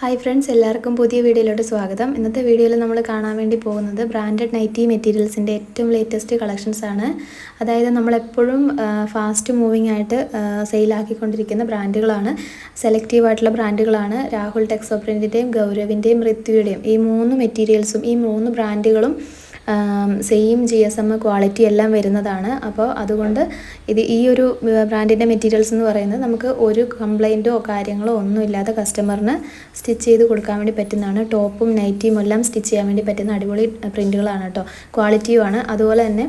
Hi friends എല്ലാവർക്കും പുതിയ വീഡിയോയിലോട്ട് സ്വാഗതം. ഇന്നത്തെ വീഡിയോയിൽ നമ്മൾ കാണാൻ വേണ്ടി പോകുന്നത് ബ്രാൻഡഡ് നൈറ്റി മെറ്റീരിയൽസിന്റെ ഏറ്റവും ലേറ്റസ്റ്റ് കളക്ഷൻസ് ആണ്. അതായത് നമ്മളെപ്പോഴും ഫാസ്റ്റ് മൂവിങ് ആയിട്ട് സെയിലാക്കിക്കൊണ്ടിരിക്കുന്ന ബ്രാൻഡുകളാണ് സെലക്റ്റീവ് ആയിട്ടുള്ള ബ്രാൻഡുകളാണ് രാഹുൽ ടെക്സോ പ്രിന്റിന്റെയും ഗൗരവിന്റെയും ഋത്വിയുടെയും ഈ മൂന്ന് മെറ്റീരിയൽസും ഈ മൂന്ന് ബ്രാൻഡുകളും same G S M quality എല്ലാം വരുന്നതാണ്. അപ്പോൾ അതുകൊണ്ട് ഇത് ഈ ഒരു ബ്രാൻഡിന്റെ മെറ്റീരിയൽസ് എന്ന് പറയുന്നത് നമുക്ക് ഒരു കംപ്ലൈന്റോ കാര്യങ്ങളോ ഒന്നും ഇല്ലാതെ കസ്റ്റമറിന് സ്റ്റിച്ച് ചെയ്ത് കൊടുക്കാൻ വേണ്ടി പറ്റുന്നതാണ്. ടോപ്പും നൈറ്റിയും എല്ലാം സ്റ്റിച്ച് ചെയ്യാൻ വേണ്ടി പറ്റുന്ന അടിപൊളി പ്രിന്റുകളാണ് കേട്ടോ. ക്വാളിറ്റിയുമാണ് അതുപോലെ തന്നെ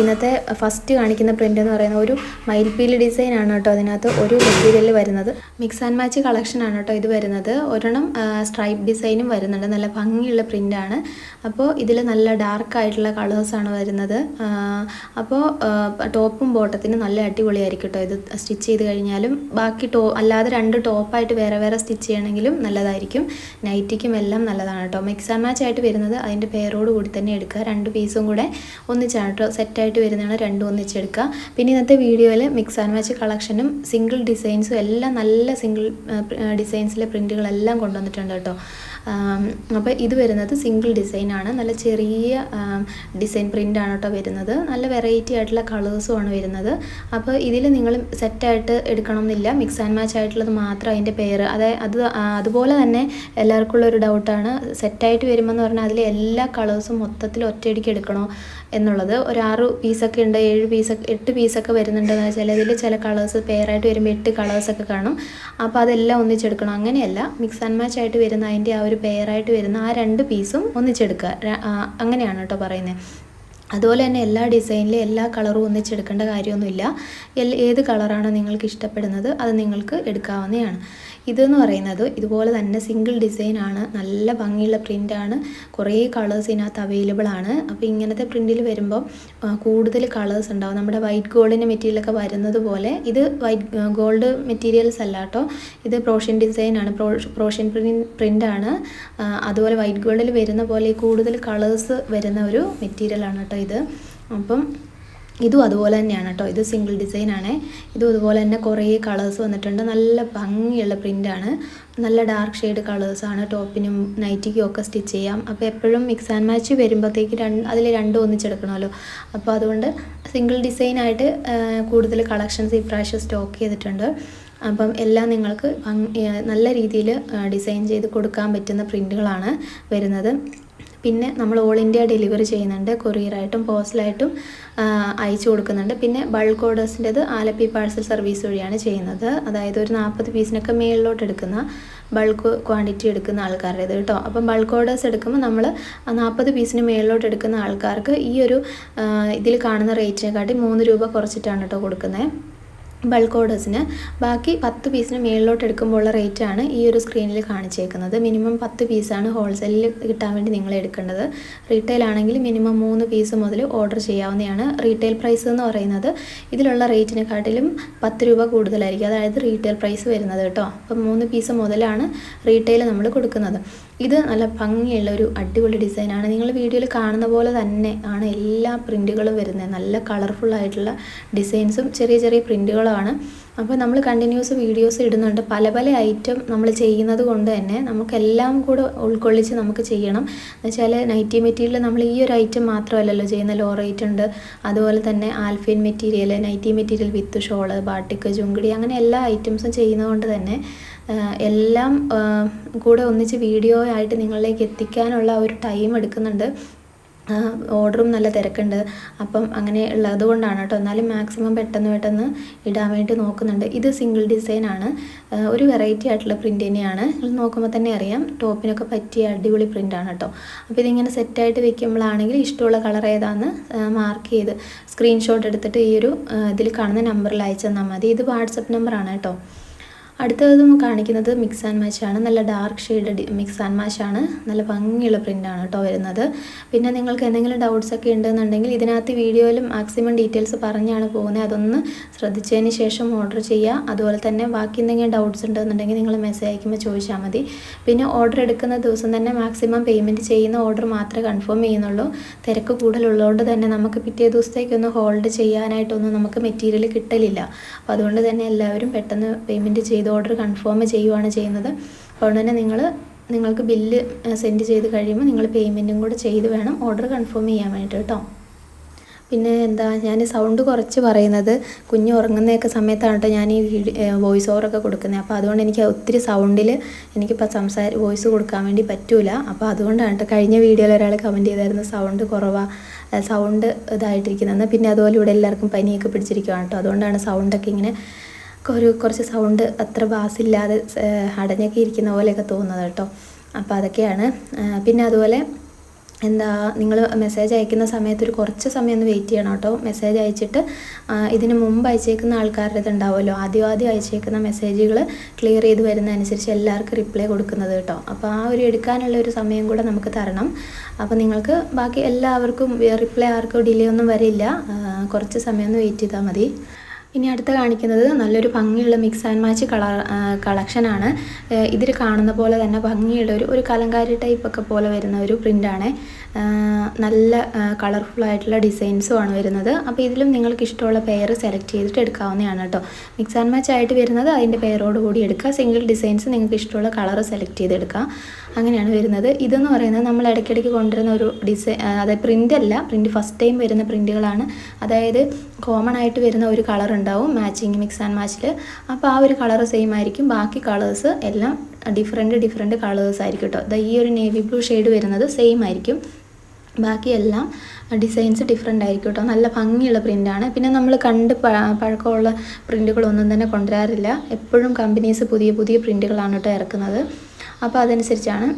ഇന്നത്തെ ഫസ്റ്റ് കാണിക്കുന്ന പ്രിന്റ് എന്ന് പറയുന്നത് ഒരു മയിൽപ്പീൽ ഡിസൈൻ ആണ് കേട്ടോ അതിനകത്ത് ഒരു മെറ്റീരിയൽ വരുന്നത്. മിക്സ് ആൻഡ് മാച്ച് കളക്ഷൻ ആണ് കേട്ടോ ഇത് വരുന്നത്. ഒരെണ്ണം സ്ട്രൈപ്പ് ഡിസൈനും വരുന്നുണ്ട്. നല്ല ഭംഗിയുള്ള പ്രിന്റാണ് അപ്പോൾ ഇതിൽ നല്ല ഡാർക്ക് ആയിട്ടുള്ള കളേഴ്സ് ആണ് വരുന്നത്. അപ്പോൾ ടോപ്പും ബോട്ടത്തിനും നല്ല അടിപൊളിയായിരിക്കും കേട്ടോ ഇത് സ്റ്റിച്ച് ചെയ്ത് കഴിഞ്ഞാലും. ബാക്കി ടോ അല്ലാതെ രണ്ട് ടോപ്പായിട്ട് വേറെ വേറെ സ്റ്റിച്ച് ചെയ്യണമെങ്കിലും നല്ലതായിരിക്കും. നൈറ്റിക്കും എല്ലാം നല്ലതാണ് കേട്ടോ. മിക്സ് ആൻഡ് മാച്ച് ആയിട്ട് വരുന്നത് അതിന്റെ പേരോട് കൂടി തന്നെ എടുക്കുക. രണ്ട് പീസും കൂടെ ഒന്നിച്ചാണ് കേട്ടോ. സെറ്റായിട്ട് വരുന്നതാണ് രണ്ടും ഒന്നിച്ചെടുക്കുക. പിന്നെ ഇന്നത്തെ വീഡിയോയിൽ മിക്സ് ആൻഡ് മാച്ച് കളക്ഷനും സിംഗിൾ ഡിസൈൻസും എല്ലാം നല്ല സിംഗിൾ ഡിസൈൻസിലെ പ്രിന്റുകളെല്ലാം കൊണ്ടുവന്നിട്ടുണ്ട് കേട്ടോ. അപ്പോൾ ഇത് വരുന്നത് സിംഗിൾ ഡിസൈൻ ആണ്. നല്ല ചെറിയ ഡിസൈൻ പ്രിന്റാണ് കേട്ടോ വരുന്നത്. നല്ല വെറൈറ്റി ആയിട്ടുള്ള കളേഴ്സും ആണ് വരുന്നത്. അപ്പോൾ ഇതിൽ നിങ്ങൾ സെറ്റായിട്ട് എടുക്കണമെന്നില്ല. മിക്സ് ആൻഡ് മാച്ച് ആയിട്ടുള്ളത് മാത്രം അതിന്റെ പേര് അതായത് അത് അതുപോലെ തന്നെ എല്ലാവർക്കും ഉള്ള ഒരു ഡൗട്ടാണ് സെറ്റായിട്ട് വരുമ്പോൾ എന്ന് പറഞ്ഞാൽ അതിൽ എല്ലാ കളേഴ്സും മൊത്തത്തിൽ ഒറ്റയടിക്ക് എടുക്കണോ എന്നുള്ളത്. ഒരു ആറ് പീസൊക്കെ ഉണ്ട് ഏഴ് പീസൊക്കെ എട്ട് പീസൊക്കെ വരുന്നുണ്ടെന്ന് വെച്ചാൽ അതിൽ ചില കളേഴ്സ് പെയറായിട്ട് വരുമ്പോൾ എട്ട് കളേഴ്സൊക്കെ കാണും. അപ്പോൾ അതെല്ലാം ഒന്നിച്ചെടുക്കണം അങ്ങനെയല്ല. മിക്സ് ആൻഡ് മാച്ച് ആയിട്ട് വരുന്ന അതിന്റെ ആ ഒരു പെയറായിട്ട് വരുന്ന ആ രണ്ട് പീസും ഒന്നിച്ചെടുക്കുക. അങ്ങനെയാണ് കേട്ടോ പറയുന്നത്. അതുപോലെ തന്നെ എല്ലാ ഡിസൈനിലും എല്ലാ കളറും ഒന്നിച്ചെടുക്കേണ്ട കാര്യമൊന്നുമില്ല. ഏത് കളറാണോ നിങ്ങൾക്ക് ഇഷ്ടപ്പെടുന്നത് അത് നിങ്ങൾക്ക് എടുക്കാവുന്നതാണ്. ഇതെന്ന് പറയുന്നത് ഇതുപോലെ തന്നെ സിംഗിൾ ഡിസൈൻ ആണ്. നല്ല ഭംഗിയുള്ള പ്രിന്റാണ് കുറേ കളേഴ്സ് ഇതിനകത്ത് അവൈലബിൾ ആണ്. അപ്പോൾ ഇങ്ങനത്തെ പ്രിന്റിൽ വരുമ്പോൾ കൂടുതൽ കളേഴ്സ് ഉണ്ടാവും. നമ്മുടെ വൈറ്റ് ഗോൾഡിന്റെ മെറ്റീരിയലൊക്കെ വരുന്നത് പോലെ ഇത് വൈറ്റ് ഗോൾഡ് മെറ്റീരിയൽസ് അല്ല കേട്ടോ ഇത് പ്രോഷ്യൻ ഡിസൈൻ ആണ്. പ്രോ പ്രോഷ്യൻ ആണ്. അതുപോലെ വൈറ്റ് ഗോൾഡിൽ വരുന്ന പോലെ കൂടുതൽ കളേഴ്സ് വരുന്ന ഒരു മെറ്റീരിയലാണ് കേട്ടോ ഇത്. അപ്പം ഇതും അതുപോലെ തന്നെയാണ് കേട്ടോ. ഇത് സിംഗിൾ ഡിസൈൻ ആണ്. ഇതും അതുപോലെ തന്നെ കുറേ കളേഴ്സ് വന്നിട്ടുണ്ട്. നല്ല ഭംഗിയുള്ള പ്രിന്റാണ് നല്ല ഡാർക്ക് ഷെയ്ഡ് കളേഴ്സാണ് ടോപ്പിനും നൈറ്റിക്കും ഒക്കെ സ്റ്റിച്ച് ചെയ്യാം. അപ്പോൾ എപ്പോഴും മിക്സ് ആൻഡ് മാച്ച് വരുമ്പോഴത്തേക്ക് രണ്ട് അതിൽ രണ്ടും ഒന്നിച്ചെടുക്കണമല്ലോ. അപ്പോൾ അതുകൊണ്ട് സിംഗിൾ ഡിസൈൻ ആയിട്ട് കൂടുതൽ കളക്ഷൻസ് ഇപ്രാവശ്യം സ്റ്റോക്ക് ചെയ്തിട്ടുണ്ട്. അപ്പം എല്ലാം നിങ്ങൾക്ക് നല്ല രീതിയിൽ ഡിസൈൻ ചെയ്ത് കൊടുക്കാൻ പറ്റുന്ന പ്രിന്റുകളാണ് വരുന്നത്. പിന്നെ നമ്മൾ ഓൾ ഇന്ത്യ ഡെലിവറി ചെയ്യുന്നുണ്ട്. കൊറിയറായിട്ടും പോസ്റ്റലായിട്ടും അയച്ചു കൊടുക്കുന്നുണ്ട്. പിന്നെ ബൾക്ക് ഓർഡേഴ്സിന്റെത് ആലപ്പി പാഴ്സൽ സർവീസ് വഴിയാണ് ചെയ്യുന്നത്. അതായത് ഒരു നാൽപ്പത് പീസിനൊക്കെ മേളിലോട്ട് എടുക്കുന്ന ബൾക്ക് ക്വാണ്ടിറ്റി എടുക്കുന്ന ആൾക്കാരുടേത് കേട്ടോ. അപ്പം ബൾക്ക് ഓർഡേഴ്സ് എടുക്കുമ്പോൾ നമ്മൾ നാൽപ്പത് പീസിന് മേളിലോട്ട് എടുക്കുന്ന ആൾക്കാർക്ക് ഈ ഒരു ഇതിൽ കാണുന്ന റേറ്റിനെക്കാട്ടി മൂന്ന് രൂപ കുറച്ചിട്ടാണ് കേട്ടോ കൊടുക്കുന്നത്. ബൾക്ക് ഓർഡേഴ്സിന് ബാക്കി പത്ത് പീസിന് മേളിലോട്ട് എടുക്കുമ്പോൾ ഉള്ള റേറ്റാണ് ഈ ഒരു സ്ക്രീനിൽ കാണിച്ചേക്കുന്നത്. മിനിമം പത്ത് പീസാണ് ഹോൾസെയിലിൽ കിട്ടാൻ വേണ്ടി നിങ്ങൾ എടുക്കേണ്ടത്. റീറ്റെയിൽ ആണെങ്കിൽ മിനിമം മൂന്ന് പീസ് മുതൽ ഓർഡർ ചെയ്യാവുന്നതാണ് റീറ്റെയിൽ പ്രൈസ് എന്ന് പറയുന്നത്. ഇതിലുള്ള റേറ്റിനെക്കാട്ടിലും പത്ത് രൂപ കൂടുതലായിരിക്കും. അതായത് റീറ്റെയിൽ പ്രൈസ് വരുന്നത് കേട്ടോ. അപ്പം മൂന്ന് പീസ് മുതലാണ് റീറ്റെയിൽ നമ്മൾ കൊടുക്കുന്നത്. ഇത് നല്ല ഭംഗിയുള്ള ഒരു അടിപൊളി ഡിസൈനാണ്. നിങ്ങൾ വീഡിയോയിൽ കാണുന്ന പോലെ തന്നെ ആണ് എല്ലാ പ്രിന്റുകളും വരുന്നത്. നല്ല കളർഫുൾ ആയിട്ടുള്ള ഡിസൈൻസും ചെറിയ ചെറിയ പ്രിന്റുകളാണ് അപ്പോൾ നമ്മൾ കണ്ടിന്യൂസ് വീഡിയോസ് ഇടുന്നുണ്ട്. പല പല ഐറ്റം നമ്മൾ ചെയ്യുന്നത് കൊണ്ട് തന്നെ നമുക്കെല്ലാം കൂടെ ഉൾക്കൊള്ളിച്ച് നമുക്ക് ചെയ്യണം. എന്നുവെച്ചാൽ നൈറ്റി മെറ്റീരിയൽ നമ്മൾ ഈ ഒരു ഐറ്റം മാത്രമല്ലല്ലോ ചെയ്യുന്ന. ലോ റേറ്റ് ഉണ്ട്. അതുപോലെ തന്നെ Alfin material nighty material with shawl batik chungidi അങ്ങനെ എല്ലാ ഐറ്റംസും ചെയ്യുന്നതുകൊണ്ട് തന്നെ എല്ലാം കൂടെ ഒന്നിച്ച് വീഡിയോ ആയിട്ട് നിങ്ങളിലേക്ക് എത്തിക്കാനുള്ള ഒരു ടൈം എടുക്കുന്നുണ്ട്. ഓർഡറും നല്ല തിരക്കുണ്ട്. അപ്പം അങ്ങനെ ഉള്ളത് കൊണ്ടാണ് കേട്ടോ. എന്നാലും മാക്സിമം പെട്ടെന്ന് പെട്ടെന്ന് ഇടാൻ വേണ്ടി നോക്കുന്നുണ്ട്. ഇത് സിംഗിൾ ഡിസൈൻ ആണ്. ഒരു വെറൈറ്റി ആയിട്ടുള്ള പ്രിന്റ് തന്നെയാണ്. നോക്കുമ്പോൾ തന്നെ അറിയാം. ടോപ്പിനൊക്കെ പറ്റിയ അടിപൊളി പ്രിന്റാണ് കേട്ടോ. അപ്പോൾ ഇതിങ്ങനെ സെറ്റായിട്ട് വെക്കുമ്പോഴാണെങ്കിൽ ഇഷ്ടമുള്ള കളർ ഏതാണെന്ന് മാർക്ക് ചെയ്ത് സ്ക്രീൻഷോട്ട് എടുത്തിട്ട് ഈ ഒരു ഇതിൽ കാണുന്ന നമ്പറിൽ അയച്ചു തന്നാൽ മതി. ഇത് വാട്സപ്പ് നമ്പറാണ് കേട്ടോ. അടുത്തതും കാണിക്കുന്നത് മിക്സ് ആൻഡ് മാച്ച് ആണ്. നല്ല dark shade mix and match ആണ്. നല്ല ഭംഗിയുള്ള പ്രിന്റാണ് കേട്ടോ വരുന്നത്. പിന്നെ നിങ്ങൾക്ക് എന്തെങ്കിലും ഡൗട്ട്സ് ഒക്കെ ഉണ്ടെന്നുണ്ടെങ്കിൽ ഇതിനകത്ത് വീഡിയോയിലും മാക്സിമം ഡീറ്റെയിൽസ് പറഞ്ഞാണ് പോകുന്നത്. അതൊന്ന് ശ്രദ്ധിച്ചതിന് ശേഷം ഓർഡർ ചെയ്യുക. അതുപോലെ തന്നെ ബാക്കി എന്തെങ്കിലും ഡൗട്ട്സ് ഉണ്ടെന്നുണ്ടെങ്കിൽ നിങ്ങൾ മെസ്സേജ് അയക്കുമ്പോൾ ചോദിച്ചാൽ മതി. പിന്നെ ഓർഡർ എടുക്കുന്ന ദിവസം തന്നെ മാക്സിമം പേയ്മെന്റ് ചെയ്യുന്ന ഓർഡർ മാത്രമേ കൺഫേം ചെയ്യുന്നുള്ളൂ. തിരക്ക് കൂടുതലുള്ളതുകൊണ്ട് തന്നെ നമുക്ക് പിറ്റേ ദിവസത്തേക്കൊന്ന് ഹോൾഡ് ചെയ്യാനായിട്ടൊന്നും നമുക്ക് മെറ്റീരിയൽ കിട്ടലില്ല. അപ്പോൾ അതുകൊണ്ട് തന്നെ എല്ലാവരും പെട്ടെന്ന് പേയ്മെന്റ് ചെയ്ത് ഓർഡർ കൺഫേം ചെയ്യുവാണ് ചെയ്യുന്നത്. അതുകൊണ്ട് തന്നെ നിങ്ങൾ നിങ്ങൾക്ക് ബില്ല് സെൻഡ് ചെയ്ത് കഴിയുമ്പോൾ നിങ്ങൾ പേയ്മെന്റും കൂടെ ചെയ്ത് വേണം ഓർഡർ കൺഫേം ചെയ്യാൻ വേണ്ടിയിട്ട് കേട്ടോ. പിന്നെ എന്താ ഞാൻ സൗണ്ട് കുറച്ച് പറയുന്നത് കുഞ്ഞ് ഉറങ്ങുന്നതൊക്കെ സമയത്താണ് കേട്ടോ ഞാൻ ഈ വോയിസ് ഓവറൊക്കെ കൊടുക്കുന്നത്. അപ്പോൾ അതുകൊണ്ട് എനിക്ക് ഒത്തിരി സൗണ്ടിൽ എനിക്കിപ്പോൾ സംസാര വോയിസ് കൊടുക്കാൻ വേണ്ടി പറ്റൂല. അപ്പോൾ അതുകൊണ്ടാണ് കേട്ടോ കഴിഞ്ഞ വീഡിയോയിൽ ഒരാൾ കമന്റ് ചെയ്തായിരുന്നു സൗണ്ട് കുറവാണ് സൗണ്ട് ഇതായിട്ടിരിക്കുന്നത്. പിന്നെ അതുപോലെ ഇവിടെ എല്ലാവർക്കും പനിയൊക്കെ പിടിച്ചിരിക്കുകയാണ് കേട്ടോ. അതുകൊണ്ടാണ് സൗണ്ടൊക്കെ ഇങ്ങനെ ഒരു കുറച്ച് സൗണ്ട് അത്ര ബാസില്ലാതെ അടഞ്ഞൊക്കെ ഇരിക്കുന്ന പോലെയൊക്കെ തോന്നുന്നത് കേട്ടോ. അപ്പോൾ അതൊക്കെയാണ്. പിന്നെ അതുപോലെ എന്താ നിങ്ങൾ മെസ്സേജ് അയക്കുന്ന സമയത്ത് ഒരു കുറച്ച് സമയം ഒന്ന് വെയിറ്റ് ചെയ്യണം കേട്ടോ. മെസ്സേജ് അയച്ചിട്ട് ഇതിന് മുമ്പ് അയച്ചേക്കുന്ന ആൾക്കാരുടെ ഇത് ഉണ്ടാവുമല്ലോ. ആദ്യം ആദ്യം അയച്ചേക്കുന്ന മെസ്സേജുകൾ ക്ലിയർ ചെയ്ത് വരുന്നതനുസരിച്ച് എല്ലാവർക്കും റിപ്ലൈ കൊടുക്കുന്നത് കേട്ടോ. അപ്പോൾ ആ ഒരു എടുക്കാനുള്ള ഒരു സമയം കൂടെ നമുക്ക് തരണം. അപ്പോൾ നിങ്ങൾക്ക് ബാക്കി എല്ലാവർക്കും റിപ്ലൈ ആർക്കും ഡിലേ ഒന്നും വരില്ല. കുറച്ച് സമയം ഒന്ന് വെയിറ്റ് ചെയ്താൽ മതി. ഇനി അടുത്ത കാണിക്കുന്നത് നല്ലൊരു ഭംഗിയുള്ള മിക്സ് ആൻഡ് മാച്ച് കളർ കളക്ഷനാണ് ഇതിൽ കാണുന്ന പോലെ തന്നെ ഭംഗിയുള്ള ഒരു ഒരു കലങ്കാരി ടൈപ്പൊക്കെ പോലെ വരുന്ന ഒരു പ്രിന്റാണ് നല്ല കളർഫുൾ ആയിട്ടുള്ള ഡിസൈൻസും ആണ് വരുന്നത്. അപ്പോൾ ഇതിലും നിങ്ങൾക്ക് ഇഷ്ടമുള്ള പെയർ സെലക്ട് ചെയ്തിട്ട് എടുക്കാവുന്നതാണ് കേട്ടോ. മിക്സ് ആൻഡ് മാച്ച് ആയിട്ട് വരുന്നത് അതിന്റെ പെയറോട് കൂടി എടുക്കുക സിംഗിൾ ഡിസൈൻസ് നിങ്ങൾക്ക് ഇഷ്ടമുള്ള കളർ സെലക്ട് ചെയ്തെടുക്കുക അങ്ങനെയാണ് വരുന്നത്. ഇതെന്ന് പറയുന്നത് നമ്മൾ ഇടയ്ക്കിടയ്ക്ക് കൊണ്ടുവരുന്ന ഒരു ഡിസൈൻ അതായത് പ്രിന്റ് അല്ല പ്രിന്റ് ഫസ്റ്റ് ടൈം വരുന്ന പ്രിന്റുകളാണ് അതായത് കോമൺ ആയിട്ട് വരുന്ന ഒരു കളർ ഉണ്ടാവും മാച്ചിങ് മിക്സ് ആൻഡ് മാച്ചിൽ അപ്പോൾ ആ ഒരു കളർ സെയിം ആയിരിക്കും. ബാക്കി കളേഴ്സ് എല്ലാം ഡിഫറെന്റ് ഡിഫറെന്റ് കളേഴ്സ് ആയിരിക്കും കേട്ടോ. ഈ ഒരു നേവി ബ്ലൂ ഷെയ്ഡ് വരുന്നത് സെയിം ആയിരിക്കും. ബാക്കിയെല്ലാം ഡിസൈൻസ് ഡിഫറെന്റ് ആയിരിക്കും കേട്ടോ നല്ല ഭംഗിയുള്ള പ്രിന്റാണ് പിന്നെ നമ്മൾ കണ്ട് പഴക്കമുള്ള പ്രിന്റുകളൊന്നും തന്നെ കൊണ്ടുവരാറില്ല. എപ്പോഴും കമ്പനീസ് പുതിയ പുതിയ പ്രിന്റുകളാണ് കേട്ടോ ഇറക്കുന്നത്. അപ്പോൾ അതനുസരിച്ചാണ്.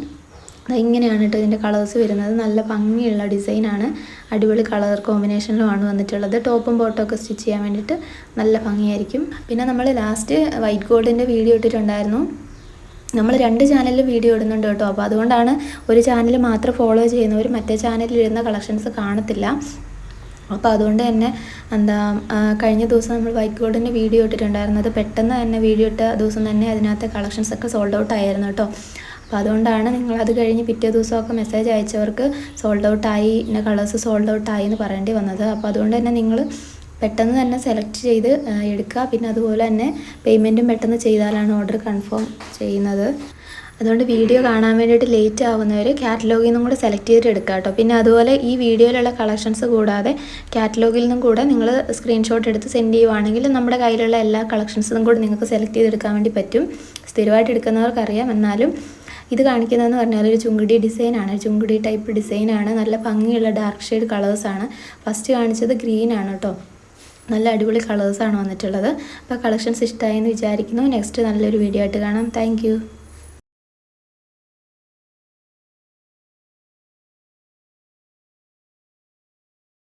ഇങ്ങനെയാണ് കേട്ടോ ഇതിന്റെ കളേഴ്സ് വരുന്നത്. നല്ല ഭംഗിയുള്ള ഡിസൈനാണ് അടിപൊളി കളർ കോമ്പിനേഷനിലുമാണ് വന്നിട്ടുള്ളത്. ടോപ്പും ബോട്ടും ഒക്കെ സ്റ്റിച്ച് ചെയ്യാൻ വേണ്ടിയിട്ട് നല്ല ഭംഗിയായിരിക്കും. പിന്നെ നമ്മൾ ലാസ്റ്റ് വൈറ്റ് ഗോൾഡിന്റെ വീഡിയോ ഇട്ടിട്ടുണ്ടായിരുന്നു. നമ്മൾ രണ്ട് ചാനലിൽ വീഡിയോ ഇടുന്നുണ്ട് കേട്ടോ. അപ്പോൾ അതുകൊണ്ടാണ് ഒരു ചാനൽ മാത്രം ഫോളോ ചെയ്യുന്നവർ മറ്റേ ചാനലിൽ ഇടുന്ന കളക്ഷൻസ് കാണത്തില്ല. അപ്പോൾ അതുകൊണ്ട് തന്നെ എന്താ കഴിഞ്ഞ ദിവസം നമ്മൾ വൈറ്റ് ഗോൾഡിന്റെ വീഡിയോ ഇട്ടിട്ടുണ്ടായിരുന്നത്. പെട്ടെന്ന് തന്നെ വീഡിയോ ഇട്ട ദിവസം തന്നെ അതിനകത്തെ കളക്ഷൻസ് ഒക്കെ സോൾഡ് ഔട്ട് ആയിരുന്നു കേട്ടോ. അപ്പോൾ അതുകൊണ്ടാണ് നിങ്ങൾ അത് കഴിഞ്ഞ് പിറ്റേ ദിവസമൊക്കെ മെസ്സേജ് അയച്ചവർക്ക് സോൾഡ് ഔട്ടായി ഇന്ന കളേഴ്സ് സോൾഡ് ഔട്ടായി എന്ന് പറയേണ്ടി വന്നത്. അപ്പോൾ അതുകൊണ്ട് തന്നെ നിങ്ങൾ പെട്ടെന്ന് തന്നെ സെലക്ട് ചെയ്ത് എടുക്കുക. പിന്നെ അതുപോലെ തന്നെ പേയ്മെന്റും പെട്ടെന്ന് ചെയ്താലാണ് ഓർഡർ കൺഫേം ചെയ്യുന്നത്. അതുകൊണ്ട് വീഡിയോ കാണാൻ വേണ്ടിയിട്ട് ലേറ്റ് ആവുന്നവർ കാറ്റലോഗിൽ നിന്നും കൂടെ സെലക്ട് ചെയ്തിട്ട് എടുക്കുക കേട്ടോ. പിന്നെ അതുപോലെ ഈ വീഡിയോയിലുള്ള കളക്ഷൻസ് കൂടാതെ കാറ്റലോഗിൽ നിന്നും കൂടെ നിങ്ങൾ സ്ക്രീൻഷോട്ട് എടുത്ത് സെൻഡ് ചെയ്യുവാണെങ്കിൽ നമ്മുടെ കയ്യിലുള്ള എല്ലാ കളക്ഷൻസും കൂടെ നിങ്ങൾക്ക് സെലക്ട് ചെയ്തെടുക്കാൻ വേണ്ടി പറ്റും. സ്ഥിരമായിട്ട് എടുക്കുന്നവർക്കറിയാം എന്നാലും ഇത് കാണിക്കുന്നതെന്ന് പറഞ്ഞാൽ ഒരു ചുങ്കുടി ഡിസൈനാണ് ചുങ്കുടി ടൈപ്പ് ഡിസൈനാണ് നല്ല ഭംഗിയുള്ള ഡാർക്ക് ഷെയ്ഡ് കളേഴ്സാണ് ഫസ്റ്റ് കാണിച്ചത് ഗ്രീനാണ് കേട്ടോ. നല്ല അടിപൊളി കളേഴ്സാണ് വന്നിട്ടുള്ളത്. അപ്പോൾ കളക്ഷൻസ് ഇഷ്ടമായി എന്ന് വിചാരിക്കുന്നു. നെക്സ്റ്റ് നല്ലൊരു വീഡിയോ ആയിട്ട് കാണാം. താങ്ക്